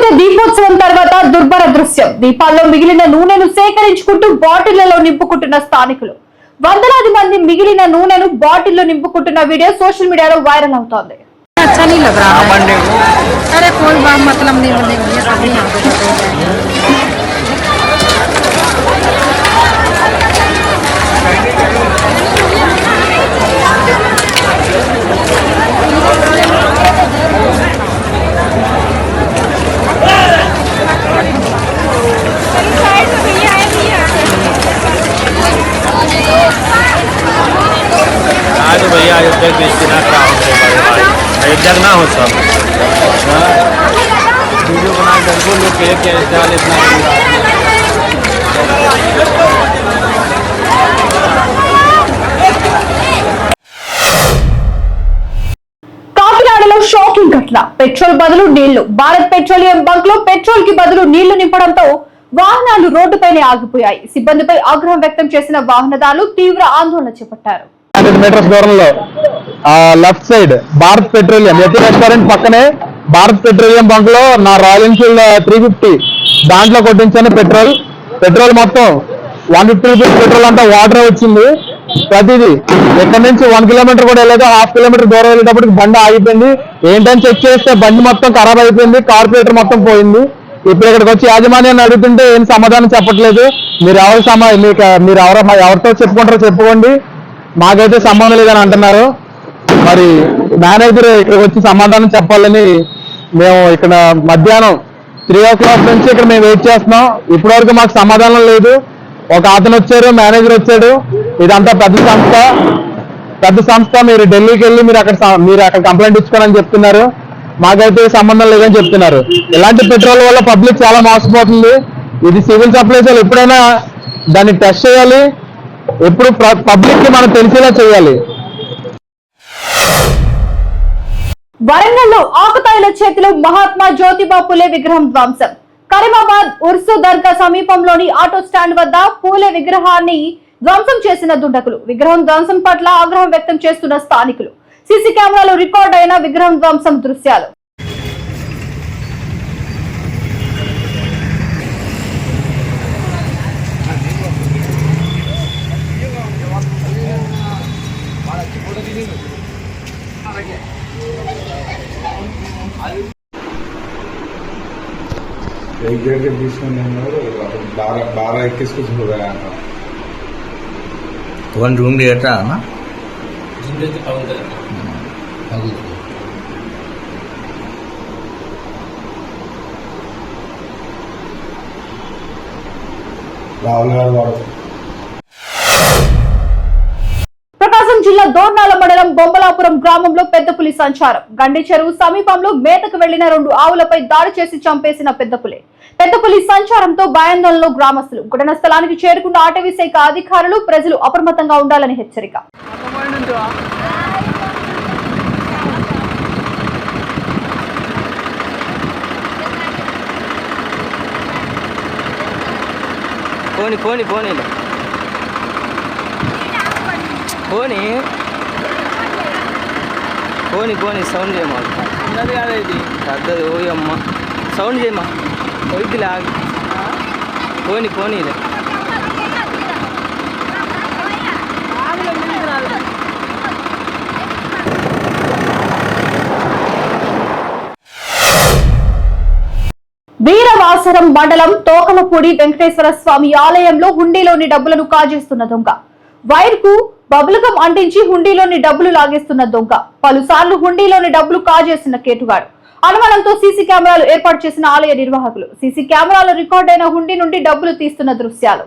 ఆయుధ దీపోత్సవం తర్వాత దుర్భర దృశ్యం దీపాల్లో మిగిలిన నూనెను సేకరించుకుంటూ బాటిళ్లలో నింపుకుంటున్న స్థానికులు వందలాది మంది మిగిలిన నూనెను బాటిల్లో నింపుకుంటున్న వీడియో సోషల్ మీడియాలో వైరల్ అవుతోంది अच्छा नहीं लग रहा है अरे कोई बात मतलब नहीं होने ये सब नहीं आते आज भैया अयोध्या के बिस्किना क्राउन से बड़े भाई अयोध्या का ना हो सब हाँ। वीडियो बना कर को लोग कहे कि अयोध्या वाले इतना नहीं बात नहीं। కాకినాడలో షాకింగ్ ఘటన పెట్రోల్ బదులు నీళ్లు భారత్ పెట్రోలియం బంక్ లో పెట్రోల్ కి బదులు నీళ్లు నింపడంతో వాహనాలు రోడ్డుపైనే ఆగిపోయాయి సిబ్బందిపై ఆగ్రహం వ్యక్తం చేసిన వాహనదారులు తీవ్ర ఆందోళన చేపట్టారు హండ్రెడ్ మీటర్స్ దూరంలో. Left side Bharat Petroleum. ఎతి restaurant పక్కనే భారత్ పెట్రోలియం బంక్లో నా రాయల్ ఎన్ఫీల్డ్ త్రీ ఫిఫ్టీ దాంట్లో కొట్టించాను పెట్రోల్. పెట్రోల్ మొత్తం వన్ ఫిఫ్టీ రూపీస్ పెట్రోల్ అంతా వాటర్ వచ్చింది. ప్రతిదీ ఎక్కడి నుంచి వన్ కిలోమీటర్ కూడా వెళ్ళలేదు. హాఫ్ కిలోమీటర్ దూరం వెళ్ళేటప్పటికి బండి ఆగిపోయింది. ఏంటని చెక్ చేస్తే బండి మొత్తం ఖరాబ్ అయిపోయింది. కార్పొరేటర్ మొత్తం పోయింది. ఇప్పుడు ఇక్కడికి వచ్చి యాజమాన్యాన్ని అడుగుతుంటే ఏం సమాధానం చెప్పట్లేదు. మీరు ఎవరు సమా మీకు మీరు ఎవరో ఎవరితో చెప్పుకుంటారో చెప్పుకోండి. మాకైతే సంబంధం లేదని అంటున్నారు. మరి మేనేజర్ ఇక్కడికి వచ్చి సమాధానం చెప్పాలని మేము ఇక్కడ మధ్యాహ్నం త్రీ ఓ క్లాక్ నుంచి ఇక్కడ మేము వెయిట్ చేస్తున్నాం. ఇప్పటివరకు మాకు సమాధానం లేదు. ఒక అతను వచ్చారు మేనేజర్ వచ్చాడు. ఇదంతా పెద్ద సంస్థ. పెద్ద సంస్థ మీరు ఢిల్లీకి వెళ్ళి మీరు అక్కడ మీరు అక్కడ కంప్లైంట్ ఇచ్చుకోవాలని చెప్తున్నారు. మాకైతే సంబంధం లేదని చెప్తున్నారు. ఇలాంటి పెట్రోల్ వల్ల పబ్లిక్ చాలా మోసపోతుంది. ఇది సివిల్ సప్లైస్ వాళ్ళు ఎప్పుడైనా దాన్ని టెస్ట్ చేయాలి. ఎప్పుడు పబ్లిక్కి మనం తెలిసేలా చేయాలి. వరంగల్లో ఆకుతాయిల చేతిలో మహాత్మా జ్యోతిబా పులే విగ్రహం ధ్వంసం. కరీమాబాద్ ఉర్సు దర్గా సమీపంలోని ఆటో స్టాండ్ వద్ద పూలే విగ్రహాన్ని ధ్వంసం చేసిన దుండకులు. విగ్రహం ధ్వంసం పట్ల ఆగ్రహం వ్యక్తం చేస్తున్న స్థానికులు. సీసీ కెమెరాలో రికార్డ్ అయిన విగ్రహం ధ్వంసం దృశ్యాలు. एक डेढ़ के बीच में नहीं हो बारह बारह इक्कीस कुछ हो गया था। वन रूम रहता है? ना राहुल गांधी वाడు దోర్నాల మండలం బొమ్మలాపురం గ్రామంలో పెద్ద పులి సంచారం. గండి చెరువు సమీపంలో మేతకు వెళ్ళిన రెండు ఆవులపై దాడి చేసి చంపేసిన పెద్ద పులి. పెద్ద పులి సంచారంతో భయాందోళనలో గ్రామస్తులు. ఘటన స్థలానికి చేరుకున్న అటవీ శాఖ అధికారులు ప్రజలు అప్రమత్తంగా ఉండాలని హెచ్చరిక. పోనీ పోనీ పోనీ. పోనీ. పోని పోని సౌండ్ చేయమా? ఉన్నది కాదు ఇది. పెద్దది ఓయ్ అమ్మ. సౌండ్ చేయమా? పోయిద్ది లాగి పోని పోనీ వీరవాసరం మండలం తోకలపూడి వెంకటేశ్వర స్వామి ఆలయంలో హుండీలోని డబ్బులను కాజేస్తున్న దొంగ. వైర్కు బబులుగం అంటించి హుండీలోని డబ్బులు లాగేస్తున్న దొంగ. పలుసార్లు హుండీలోని డబ్బులు కాజేసిన కేటుగాడు. అనుమానంతో సీసీ కెమెరాలు ఏర్పాటు చేసిన ఆలయ నిర్వాహకులు. సీసీ కెమెరాల రికార్డ్ అయిన హుండీ నుండి డబ్బులు తీస్తున్న దృశ్యాలు.